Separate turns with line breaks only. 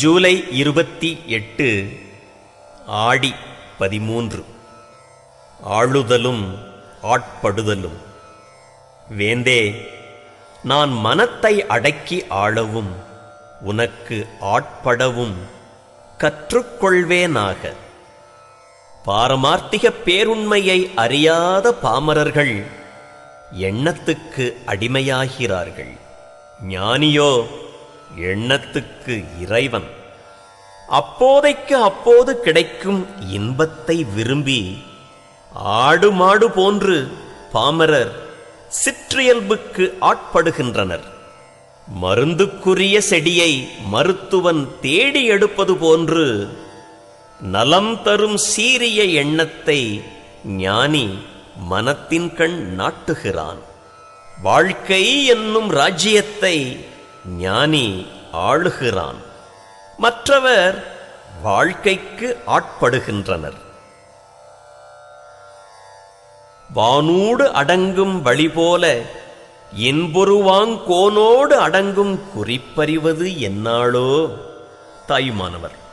ஜூலை இருபத்தி எட்டு ஆடி பதிமூன்று. ஆளுதலும் ஆட்படுதலும். வேந்தே நான் மனத்தை அடக்கி ஆளவும் உனக்கு ஆட்படவும் கற்றுக்கொள்வேனாக. பாரமார்த்திக பேருண்மையை அறியாத பாமரர்கள் எண்ணத்துக்கு அடிமையாகிறார்கள். ஞானியோ எண்ணத்துக்கு இறைவன். அப்போதைக்கு அப்போது கிடைக்கும் இன்பத்தை விரும்பி ஆடு மாடு போன்று பாமரர் சிற்றியல்புக்கு ஆட்படுகின்றனர். மருந்துக்குரிய செடியை மருத்துவன் தேடி எடுப்பது போன்று நலம் தரும் சீரிய எண்ணத்தை ஞானி மனத்தின் கண் நாட்டுகிறான். வாழ்க்கை என்னும் ராஜ்யத்தை ஞானி ஆளுகிறான். மற்றவர் வாழ்க்கைக்கு ஆட்படுகின்றனர். வானூடு அடங்கும் வழி போல என்பொருவாங் கோனோடு அடங்கும் குறிப்பறிவது என்னாளோ தாயுமானவர்.